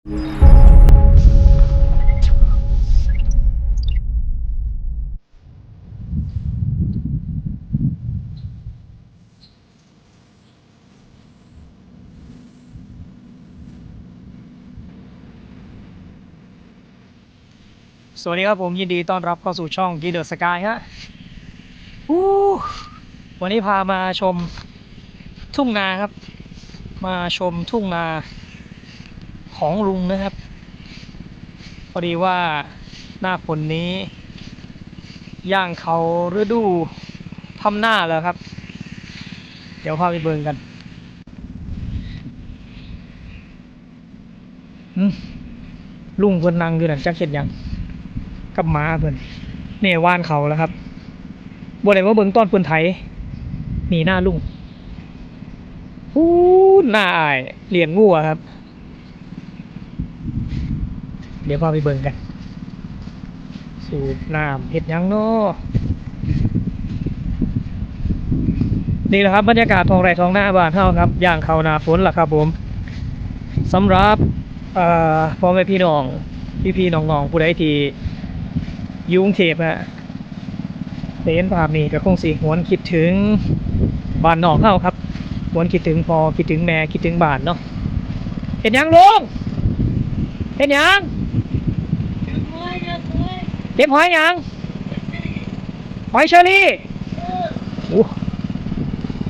สวัสดีครับผมยินดีต้อนรับเข้าสู่ช่องกีเดอร์สกายฮะวันนี้พามาชมทุ่งนาครับ มาชมทุ่งนา ของลุงนะครับ พอดีว่าหน้าฝนนี้ ย่างเขาฤดูทำหน้าแล้วครับ เดี๋ยวพาไปเบิ่งกันลุงเพิ่นนั่งอยู่นั่นจักเห็นหยังกับหมาเพิ่นเนี่ยว่านเขาแล้วครับบ่ได้มาเบิ่งต้นเพิ่นไถนี่หน้าลุงฮู้หน้าอายเลียงงูครับ ดี๋ยวพาไปเบิ่งกัน สูบน้ำเห็ดยังเนาะนี่แหละครับบรรยากาศท้องไร่ท้องหน้าบ้านเฮาครับย่างเขานาฝนล่ะครับผมสำหรับพ่อแม่พี่น้องพี่ๆน้องๆผู้ใดที่ยุกรุงเทพฮะได้เห็นภาพนี้ก็คงสิหวนคิดถึงบ้านนอกเฮาครับหวนคิดถึงพอคิดถึงแม่คิดถึงบ้านเนาะเห็นยังลุงเห็นยัง เก็บหอยยังหอยเชอรี่โอ้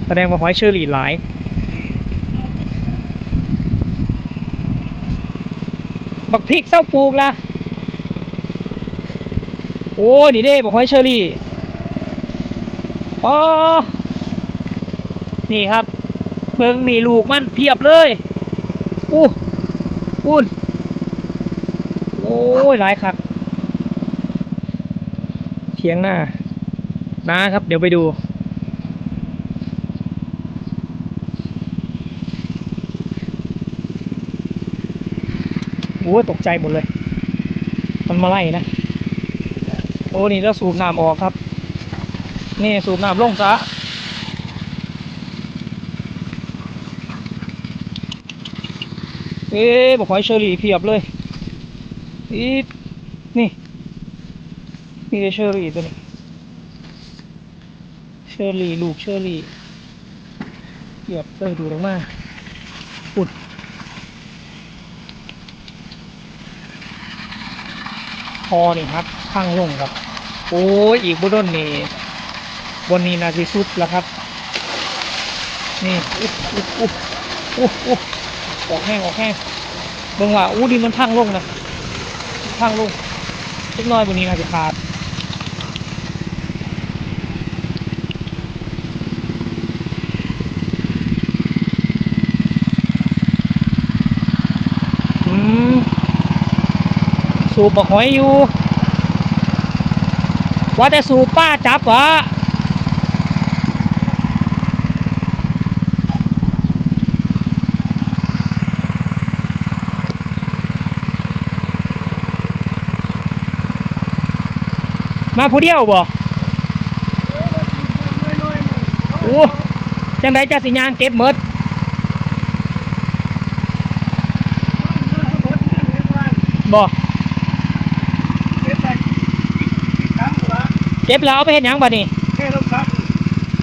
แสดงว่าหอยเชอรี่หลายบักพริกเศร้าปลูกละโอ้ยนี่เด้บอกหอยเชอรี่อ๋อนี่ครับเบิ่งนี่ลูกมันเพียบเลยอู้อู้นโอ้ยหลายครับ เทียงหน้านะครับ เดี๋ยวไปดู โอ้ตกใจหมดเลย มันมาไล่นะ โอ้นี่เราสูบน้ำออกครับ นี่สูบน้ำลงซะเอ๊ะบอกหอยเชอรี่เพียบเลยอีดนี่ มีแต่เชอรี่ตัวนี้ เชอรี่ลูกเชอรี่เพียบเลยดูลงมาปุดคอนี่ครับ ข้างลงครับ โอ้ยอีกบุดนนี่บนนี้นาทีสุดแล้วครับ นี่อุ๊บอุ๊บอุ๊บอุ๊บอุ๊บออกแห้งออกแห้งเบิ่งว่าอู้ดินมันพังลงนะพังลงเล็กน้อยบนนี้นาจะขาด อืม สูบบักหอยอยู่ว่าแต่สูบป้าจับวะมาผู้เดียวบ่โอ้จังไดจะสิยางเก็บหมด เก็บแล้วเอาไปเห็นยังบ่นี่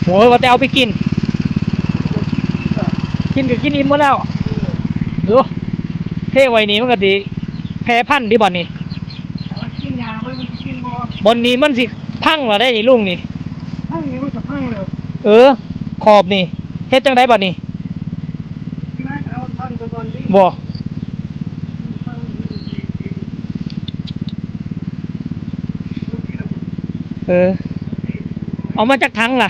โอ้ยว่าแต่เอาไปกิน กินก็กินอิ่มหมดแล้วดูเท่ไว้นี่มันก็ดีแพ้พันธุ์ดิบ่นี่บนนี้มันสิพังเหรอได้นี่ลุงนี่เออ ขอบนี่เฮ็ดจังไดบ่นี่บ่ เออ เอามาจากถังล่ะ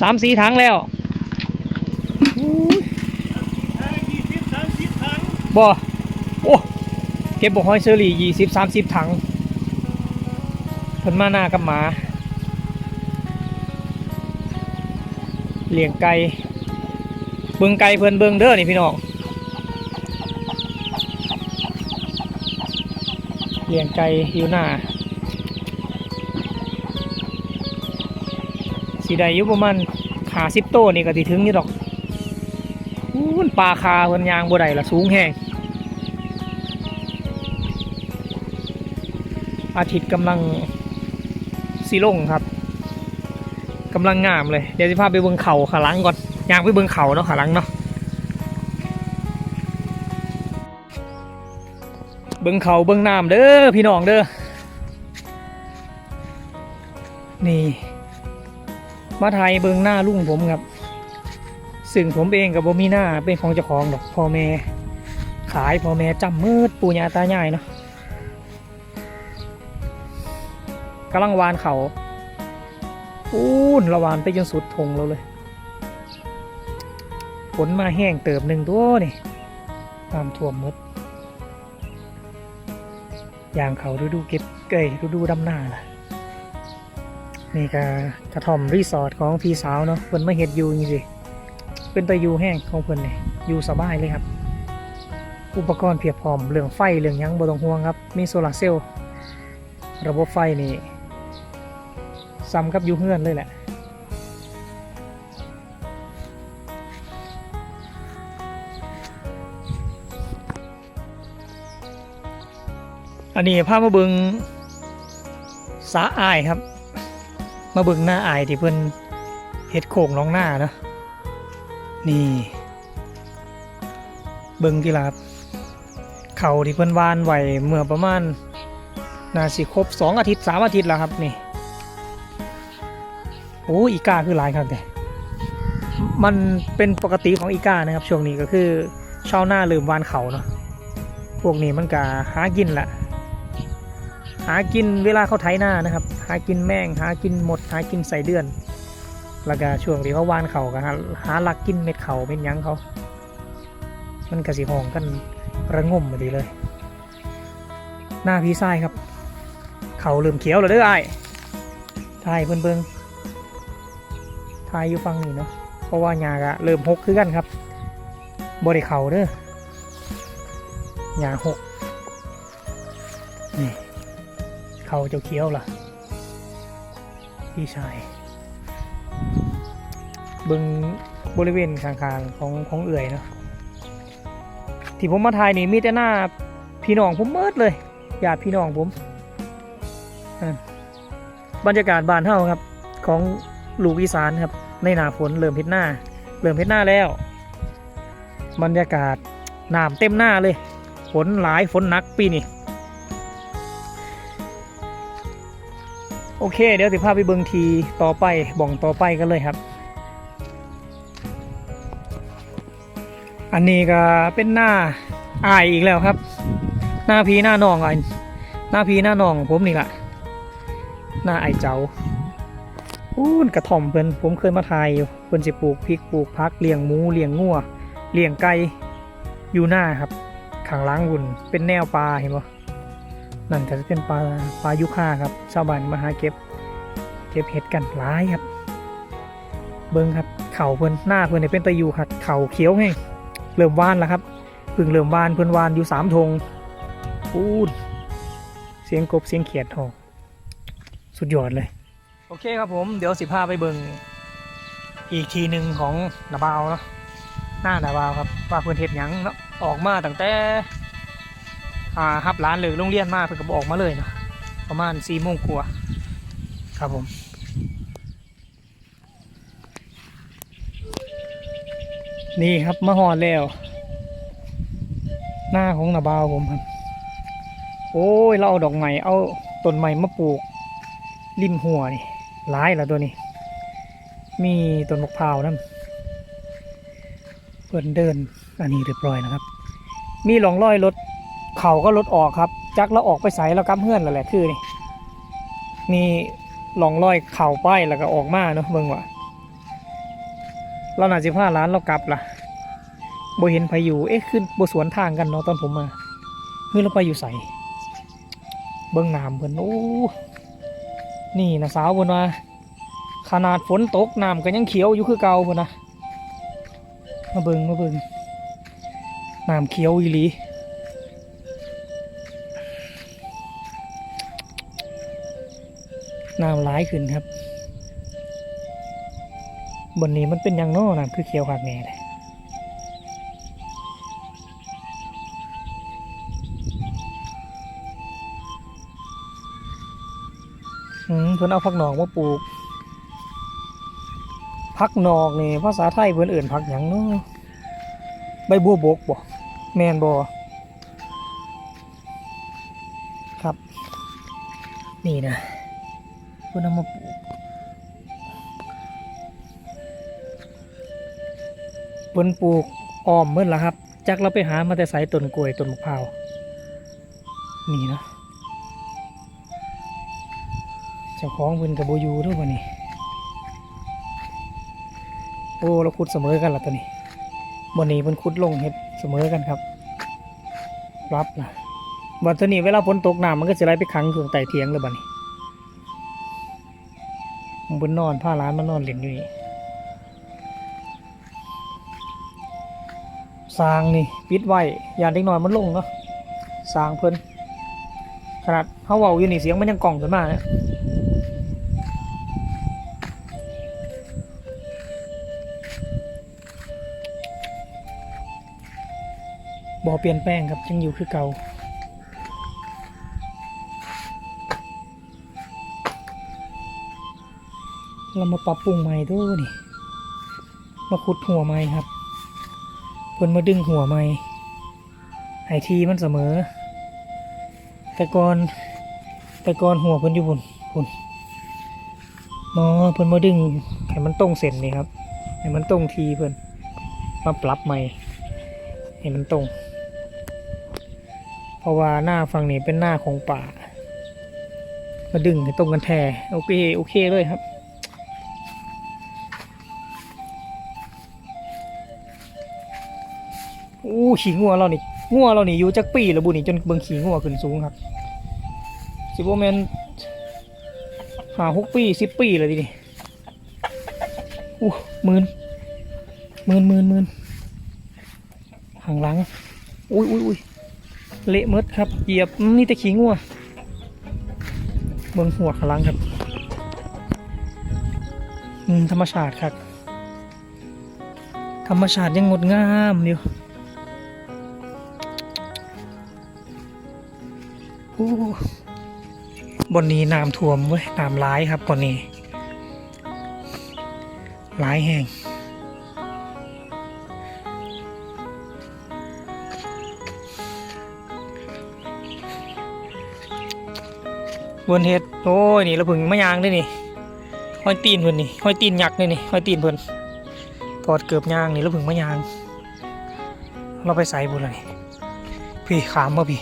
สามสี่ถังแล้วบ่โอ้เก็บบอกหอยเชอรี่ยี่สิบสามสิบถังเพิ่นมาหน้ากับหมาเลี้ยงไก่เบิ่งไก่เพิ่นเบิ่งเด้อนี่พี่น้อง เลี้ยงไก่อยู่หน้าสีใดอยู่ประมาณหาสิบโตนี่ก็สิถึงอยู่ดอกอู้นปลาคาเพิ่นยางบ่ได้ละสูงแห้งอาทิตย์กำลังสีลงครับกำลังงามเลย เดี๋ยวสิพาไปเบิงเขาขาลังก่อนยางไปเบิงเขาเนาะขาลังเนาะ เบิ่งเขาเบิ่งน้ำเด้อพี่น้องเด้อนี่ มาไทยเบิ่งหน้าลุงผมครับ ซึ่งผมเองกับบ่มีหน้าเป็นของเจ้าของดอกพ่อแม่ขายพ่อแม่จำมืดปู่ย่าตายายเนาะกำลังวานเขาอู้นระวานไปจนสุดทงเราเลยฝนมาแห้งเติบหนึ่งตัวนี่น้ำท่วมหมด อย่างเขาฤดูเก็บเกยฤดูดำหน้าล่ะนี่ก็กระท่อมรีสอร์ทของพี่สาวเนาะเพิ่นมาเฮ็ดอยู่นี่สิเป็นตะยูแห้งของเพิ่นนี่อยู่สบายเลยครับ อุปกรณ์เพียบพร้อมเรื่องไฟเรื่องยังบ่ต้องห่วงครับ มีโซลาร์เซลล์ระบบไฟนี่ซ้ำกับอยูเฮือนเลยแหละ อันนี้พามาบิงสาอายครับ มาบิงหน้าอายที่เพิ่นเฮ็ดโข่งน้องหน้าเนาะนี่บิ่งที่ลาบเขาที่เพิ่นวานไหวเมื่อประมาณน่าสิครบสองอาทิตย์สามอาทิตย์แล้วครับนี่โอ้อีกาคือหลายครับแต่มันเป็นปกติของอีกานะครับช่วงนี้ก็คือชาวนาลืมวานเขาเนาะพวกนี้มันก็หากินแหละ หากินเวลาเขาไถนานะครับ หากินแมงหากินหมด หากินใส่เดือน แล้วก็ช่วงที่เขาวานเขาก็หาหาลักกินเม็ดเขาเป็นหยังเขา มันกระสีห้องกันระงมมาดีเลย หน้าพี่ทรายครับ เขาเริมเขียวแล้วเด้อไอ้ทายเพิ่นเบิงทายอยู่ฟังนี่เนาะ เพราะว่าหญ้ากะเริ่มหกคือกันครับบ่ได้เขาเด้อหญ้าหกนี่ เขาจ้าเขียวล่ะ พี่ชายบึงบริเวณข้างๆของของเอื่อยเนาะที่ผมมาถ่ายนี่มีแต่หน้าพี่น้องผมเมิดเลยญาติพี่น้องผมบรรยากาศบานเฮาครับ ของลูกอีสานครับ ในหนาฝนเริ่มเพ็ดหน้าเริ่มเพ็ดหน้าแล้ว บรรยากาศน้ำเต็มหน้าเลย ฝนหลายฝนหนักปีนี้ โอเค เดี๋ยวสิพาไปเบิงทีต่อไปบ่องต่อไปกันเลยครับ อันนี้ก็เป็นหน้าอายอีกแล้วครับ หน้าพีหน้าน้องอะหน้าพีหน้าน้องผมนี่แหละหน้าไอเจ้าอู้นกระท่อมเพิ่นผมเคยมาถ่ายอยู่เพิ่นสิปลูกพริกปลูกพักเลี้ยงหมูเลี้ยงงัวเลี้ยงไก่อยู่หน้าครับข้างล้างหุ่นเป็นแนวปลาเห็นปะ นั่นก็จะเป็นปลาปลายุค่าครับชาวบ้านมาหาเก็บ เก็บเห็ดกันหลายครับ เบิ้งครับเข่าเพิ่นหน้าเพิ่นเนี่ยเป็นตะยูครับเข่าเขียวแห้งเริ่มวานแล้วครับเพึ่งเริ่มวานเพิ่นวานอยู่สามธงพูดเสียงกบเสียงเขียดโหสุดยอดเลย โอเคครับผมเดี๋ยวสิพาไปเบิงอีกทีหนึ่งของนาบาวเนาะหน้านาบาวครับว่าเพิ่นเฮ็ดหยังเนาะออกมาตั้งแต่ อ่าฮับร้านหรือโรงเรียนมาเพิ่นก็บออกมาเลยเนาะประมาณสี่โมงกว่าครับผมนี่ครับมาหอดแล้ว หน้าของนาบาวผมครับ โอ้ย เราเอาดอกใหม่เอาต้นใหม่มาปลูก ริมหัวนี่ร้ายแล้วตัวนี้ มีต้นมะพร้าวนั่นเปิดเดินอันนี้เรียบร้อยนะครับ มีหลองร้อยรถ เขาก็รถออกครับ จักเราออกไปใส่แล้วกำเฮือนแล้วแหละคือนี่นี่ลองรอยเข่าป้ายแล้วก็ออกมาเนาะเบิ่งว่าเราหนาสิบห้าล้านเรากลับล่ะบ่เห็นพายุเอ๊ะขึ้นบสวนทางกันเนาะตอนผมมาเฮ้ยเราไปอยู่ใส่เบิ่งน้ำเพิ่นโอ้นี่นะสาวเพิ่นว่าขนาดฝนตกน้ำก็ยังเขียวอยู่คือเก่าเพิ่นนะมาเบิ่งมาเบิ่งน้ำเขียวอีหลี น้ำร้ายขึ้นครับ บนนี้มันเป็นยังน้อนะคือเขียวหักแง่เลยเพื่อนเอาผักหนองมาปลูกผักหนอกนี่ภาษาไทยเพื่อนอื่นผักหยังเนาะใบบัวบกบ่แมนบอครับ นี่นะ เพิ่นเอามาปลูกเพิ่นปลูกอ้อมเมื่อละครับจักเราไปหามาแต่สายต้นกล้วยต้นมะพร้าวนี่นะเจ้าของเพิ่นกับโบอยูด้วยวะนี่โอ้เราขุดเสมอกันละตัวนี้บนนี้เพิ่นขุดลงเฮ็ดเสมอกันครับ รับนะบัดตัวนี้เวลาฝนตกน้ำมันก็จะไหลไปขังอยู่ใต้เถียงเลยบัดนี้ ผมบนนอนผ้าร้านมันอนเล่นอยู่นี่สร้างนี่ปิดไว้ยานเด็กน้อยมันลงเนาะสร้างเพิ่นขนาดเขาเว้าอยู่นี่เสียงมันยังกล่องขึ้นมาเนี่ยบ่เปลี่ยนแปลงครับยังอยู่คือเก่า เรามาปรับปรุงใหม่ด้วยนี่ มาขุดหัวใหม่ครับเพิ่นมาดึงหัวใหม่ไอทีมันเสมอ แต่ก่อนแต่ก่อนหัวเพิ่นอยู่บนบุนมอเพิ่นมาดึงให้มันตรงเส้นนี่ครับให้มันตรงทีเพิ่นมาปรับใหม่ให้มันตรง เพราะว่าหน้าฝั่งนี้เป็นหน้าของป่ามาดึงให้ตรงกันแท้โอเคโอเคเลยครับ อู้ขี่งัวเรานี่งัวเรานี่อยู่จักปีแล้วบุนี่จนเบิ่งขี่งัวขึ้นสูงครับสิบโมเมนหาหกปีสิบปีเลยดินี่อู้หมื่นหมื่นหมื่นหมื่นห่างหลังอุ้ยอุ้ยอุ้ยเละหมดครับเหยียบนี่แต่ขี้งัวเบิ่งหัวขลังครับอืมธรรมชาติครับ ธรรมชาติยังงดงามอยู่ อู้บนนี้น้ำท่วมเว้ยน้ำร้ายครับบนนี้ร้ายแห้งบนเฮ็ดโอ้ยนี่เราพึ่งมะยางด้วยนี่ห้อยตีนเพิ่นนี่ห้อยตีนยักษ์นี่นี่ห้อยตีนเพิ่นถอดเกือบยางนี่เราพึ่งมะยาง เราไปใส่บุญเลยพี่ขามมาพี่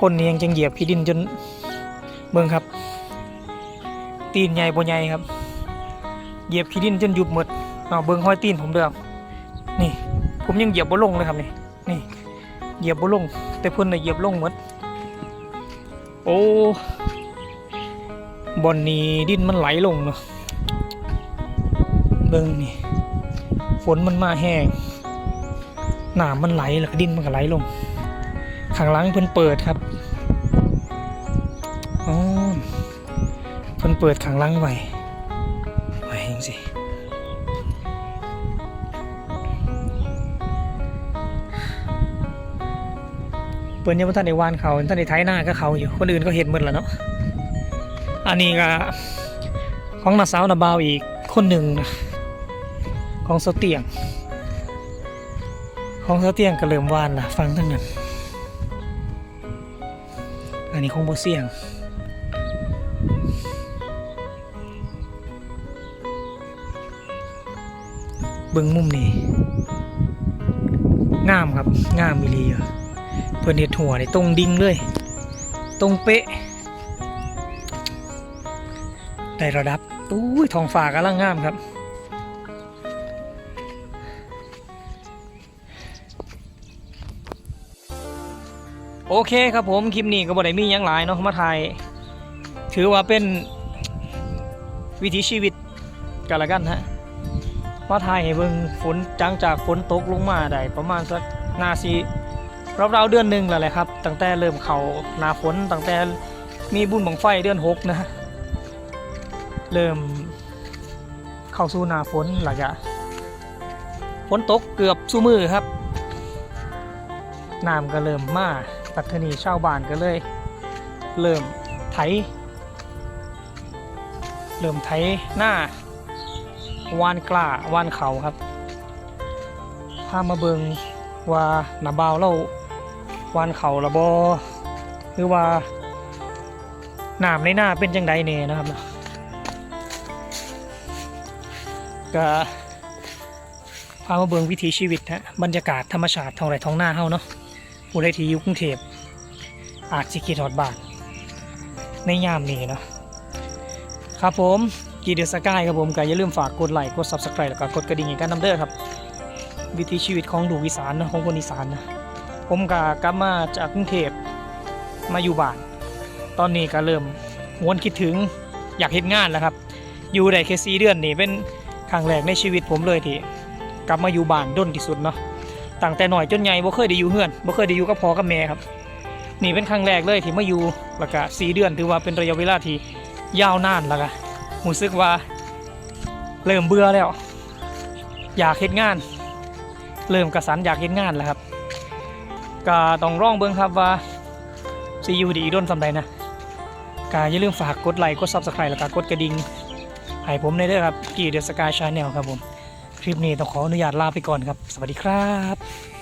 คนนี้ยังจังเหยียบพี่ดินจนเบิ่งครับ ตีนใหญ่บ่ใหญ่ครับ เหยียบขี้ดินจนยุบหมดเอาเบิ่งห้อยตีนผมเด้อนี่ ผมยังเหยียบบ่ลงเลยครับนี่นี่เหยียบบ่ลง แต่เพิ่นน่ะเหยียบลงหมดโอ้บอนนี้ดินมันไหลลงเนาะเบิ่งนี่ฝนมันมาแห้งน้ำมันไหลแล้วก็ดินมันก็ไหลลงข้างหลังเพิ่นเปิดครับ อ๋อเพิ่นเปิดข้างลังไว้ไว้จังสิเปิ้นยังบ่ทันได้วานเขาท่านได้ไถนาก็เขาอยู่คนอื่นก็เห็นหมดแล้วเนาะอันนี้ก็ของนาสาวนาบาวอีกคนหนึ่งนะของเสเตียง ของเสเตียงก็เริ่มวานละฟังทั้งนั้น อันนี้ของโบเสียง บิ่งมุมนี้งามครับงามมิลีอะเพื่อนเห็ดหัวในตรงดิ่งเลย ตรงเป๊ะได้ระดับอุ้ยทองฟ้ากำลังงามครับโอเคครับผม คลิปนี้ก็บ่ได้มีหยังหลายเนาะมาถ่าย ถือว่าเป็นวิถีชีวิตกันละกันฮะ มาถ่ายให้เบิ่งฝนจังจากฝนตกลงมาได้ประมาณสักนาซีราวๆเดือนหนึ่งแล้วแหละครับ ตั้งแต่เริ่มเขาหนาฝนตั้งแต่มีบุญบังไฟเดือนหกนะฮะเริ่มเข้าสู่หนาฝนหลังจากฝนตกเกือบสู่มือครับน้ำก็เริ่มมาปัตตานีชาวบ้านก็เลย เริ่มไถ เริ่มไถหน้า วานกล้าวานเขาครับพามาเบิงว่าหนาบาวเราวานเขาละบอหรือว่าน้ำในหน้าเป็นจังใดเน่นะครับเนาะก็พามาเบิงวิถีชีวิตฮะบรรยากาศธรรมชาติท้องไร่ท้องนาเฮาเนาะผู้ใดที่อยู่กรุงเทพอาจสิคิดฮอดบานในยามนี้เนาะครับผม กีเดอร์สกายครับผมก็อย่าลืมฝากกดไลค์กด Subscribe แล้วก็กดกระดิ่งกันนำเด้อครับ วิถีชีวิตของดูกอีสานนะของคนอีสานนะผมก็กลับมาจากกรุงเทพมาอยู่บ้าน ตอนนี้ก็เริ่มหวนคิดถึงอยากเห็นงานแล้วครับ อยู่ได้แค่สี่เดือนนี่เป็นครั้งแรกในชีวิตผมเลยที่กลับมาอยู่บ้านด้นที่สุดเนาะตั้งแต่หน่อยจนใหญ่บ่เคยได้อยู่เฮือนบ่เคยได้อยู่กับพ่อกับแม่ครับนี่เป็นครั้งแรกเลยที่มาอยู่แล้วก็สี่เดือนถือว่าเป็นระยะเวลาที่ยาวนานแล้วก็ รู้สึกว่า เริ่มเบื่อแล้ว อยากเฮ็ดงาน เริ่มกระสันอยากเฮ็ดงานแล้วครับก็ต้องร้องเบิ่งครับว่าซีอยู่ดีด้นสำใดนะก็อย่าลืมฝากกดไลค์กด Subscribe แล้วก็กดกระดิ่งให้ผมในเด้อครับกี่เดอะสกายชาแนลครับผม คลิปนี้ต้องขออนุญาตลาไปก่อนครับ สวัสดีครับ